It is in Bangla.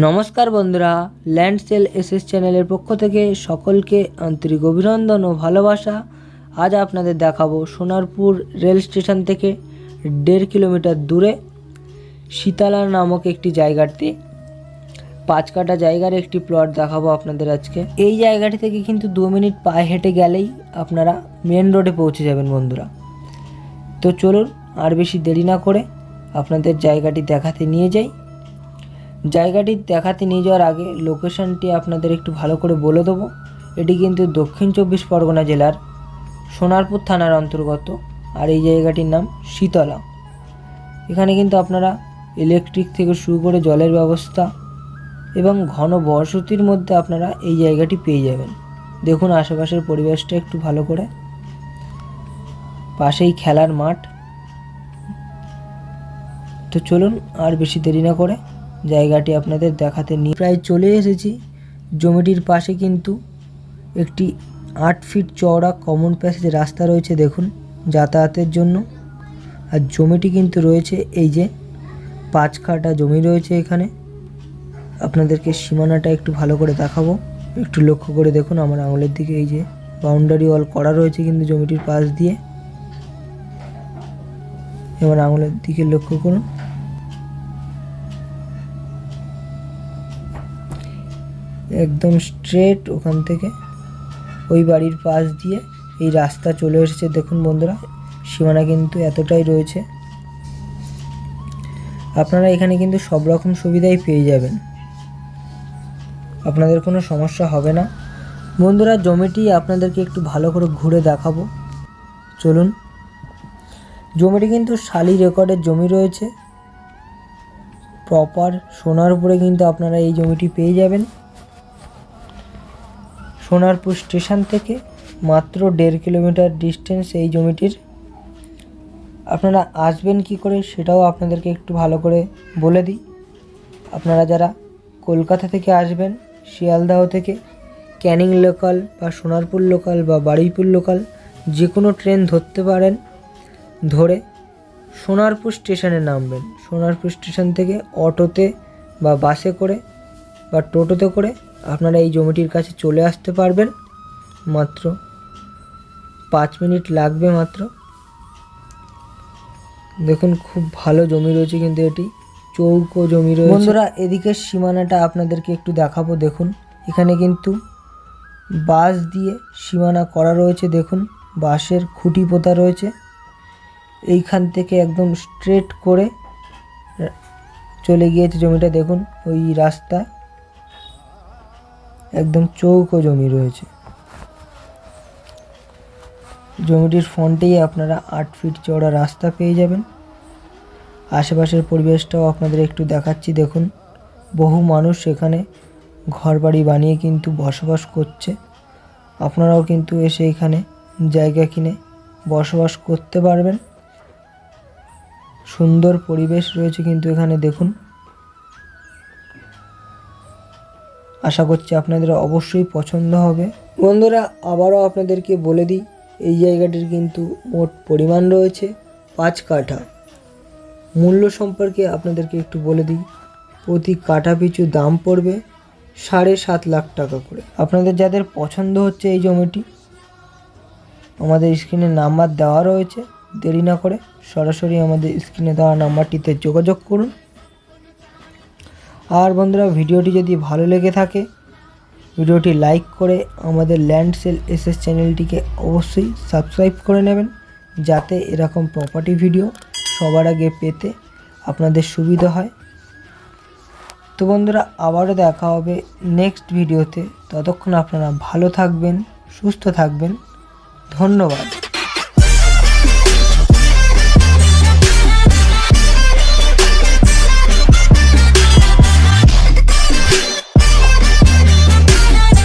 নমস্কার বন্ধুরা ল্যান্ড সেল এসএস চ্যানেলের পক্ষ থেকে সকলকে আন্তরিক অভিনন্দন ও ভালোবাসা। আজ আপনাদের দেখাবো সোনারপুর রেল স্টেশন থেকে দেড় কিলোমিটার দূরে শীতালা নামক একটি জায়গাটি। পাঁচ কাটা জায়গার একটি প্লট দেখাবো আপনাদের আজকে। এই জায়গাটি থেকে কিন্তু দু মিনিট পায়ে হেঁটে গেলেই আপনারা মেন রোডে পৌঁছে যাবেন বন্ধুরা। তো চলুন, আর বেশি দেরি না করে আপনাদের জায়গাটি দেখাতে নিয়ে যাই। জায়গাটি দেখাতে নিয়ে যাওয়ার আগে লোকেশনটি আপনাদের একটু ভালো করে বলে দেবো। এটি কিন্তু দক্ষিণ চব্বিশ পরগনা জেলার সোনারপুর থানার অন্তর্গত, আর এই জায়গাটির নাম শীতলা। এখানে কিন্তু আপনারা ইলেকট্রিক থেকে শুরু করে জলের ব্যবস্থা এবং ঘন বসতির মধ্যে আপনারা এই জায়গাটি পেয়ে যাবেন। দেখুন আশেপাশের পরিবেশটা একটু ভালো করে। পাশেই খেলার মাঠ। তো চলুন আর বেশি দেরি না করে জায়গাটি আপনাদের দেখাতে নিয়ে প্রায় চলে এসেছি। জমিটির পাশে কিন্তু একটি আট ফিট চওড়া কমন প্যাসেজ রাস্তা রয়েছে দেখুন যাতায়াতের জন্য। আর জমিটি কিন্তু রয়েছে এই যে পাঁচ কাটা জমি রয়েছে এখানে। আপনাদেরকে সীমানাটা একটু ভালো করে দেখাবো। একটু লক্ষ্য করে দেখুন আমার আঙুলের দিকে এই যে বাউন্ডারি ওয়াল করা রয়েছে কিন্তু জমিটির পাশ দিয়ে। এবার আঙুলের দিকে লক্ষ্য করুন। একদম স্ট্রেট ওখান থেকে। ওই বাড়ির পাশ দিয়ে এই রাস্তা চলে এসেছে। দেখুন বন্ধুরা, সীমানা কিন্তু এতটাই রয়েছে। আপনারা এখানে কিন্তু সব রকম সুবিধাই পেয়ে যাবেন। আপনাদের কোনো সমস্যা হবে না। বন্ধুরা, জমিটি আপনাদেরকে একটু ভালো করে ঘুরে দেখাবো। চলুন। জমিটি কিন্তু শালি রেকর্ডের জমি রয়েছে। প্রপার সোনার উপরে কিন্তু আপনারা এই জমিটি পেয়ে যাবেন। সোনারপুর স্টেশন থেকে মাত্র দেড় কিলোমিটার ডিস্টেন্স এই জমিটির। আপনারা আসবেন কি করে সেটাও আপনাদেরকে একটু ভালো করে বলে দিই। আপনারা যারা কলকাতা থেকে আসবেন, শিয়ালদাহ থেকে, ক্যানিং লোকাল বা সোনারপুর লোকাল বা বারুইপুর লোকাল যে কোনো ট্রেন ধরতে পারেন, ধরে সোনারপুর স্টেশনে নামবেন। সোনারপুর স্টেশন থেকে অটোতে বা বাসে করে বা টোটোতে করে আপনারা এই জমিটির কাছে চলে আসতে পারবেন। মাত্র পাঁচ মিনিট লাগবে মাত্র। দেখুন, খুব ভালো জমি রয়েছে কিন্তু এটি। চৌকো জমি রয়েছে। বন্ধুরা, এদিকের সীমানাটা আপনাদেরকে একটু দেখাবো, দেখুন। এখানে কিন্তু বাঁশ দিয়ে সীমানা করা রয়েছে, দেখুন। বাঁশের খুঁটি পোতা রয়েছে। এইখান থেকে একদম স্ট্রেট করে চলে গিয়েছে জমিটা, দেখুন। ওই রাস্তা একদম চৌকো জমি রয়েছে। জমিটির ফ্রন্টেই আপনারা আট ফিট চওড়া রাস্তা পেয়ে যাবেন। আশেপাশের পরিবেশটাও আপনাদের একটু দেখাচ্ছি, দেখুন। বহু মানুষ এখানে ঘর বাড়ি বানিয়ে কিন্তু বসবাস করছে। আপনারাও কিন্তু এসে এখানে জায়গা কিনে বসবাস করতে পারবেন। সুন্দর পরিবেশ রয়েছে কিন্তু এখানে, দেখুন। আশা করছি আপনাদের অবশ্যই পছন্দ হবে। বন্ধুরা, আবারও আপনাদেরকে বলে দিই, এই জায়গাটির কিন্তু মোট পরিমাণ রয়েছে পাঁচ কাঠা। মূল্য সম্পর্কে আপনাদেরকে একটু বলে দিই, প্রতি কাঠা পিছু দাম পড়বে সাড়ে সাত লাখ টাকা করে। আপনাদের যাদের পছন্দ হচ্ছে এই জমিটি, আমাদের স্ক্রিনে নাম্বার দেওয়া রয়েছে, দেরি না করে সরাসরি আমাদের স্ক্রিনে দেওয়া নাম্বারটিতে যোগাযোগ করুন। আর বন্ধুরা, ভিডিওটি যদি ভালো লেগে থাকে, ভিডিওটি লাইক করে আমাদের ল্যান্ড সেল এসএস চ্যানেলটিকে অবশ্যই সাবস্ক্রাইব করে নেবেন, যাতে এরকম প্রপার্টি ভিডিও সবার আগে পেতে আপনাদের সুবিধা হয়। তো বন্ধুরা, আবারও দেখা হবে নেক্সট ভিডিওতে ততক্ষণ আপনারা ভালো থাকবেন, সুস্থ থাকবেন। ধন্যবাদ।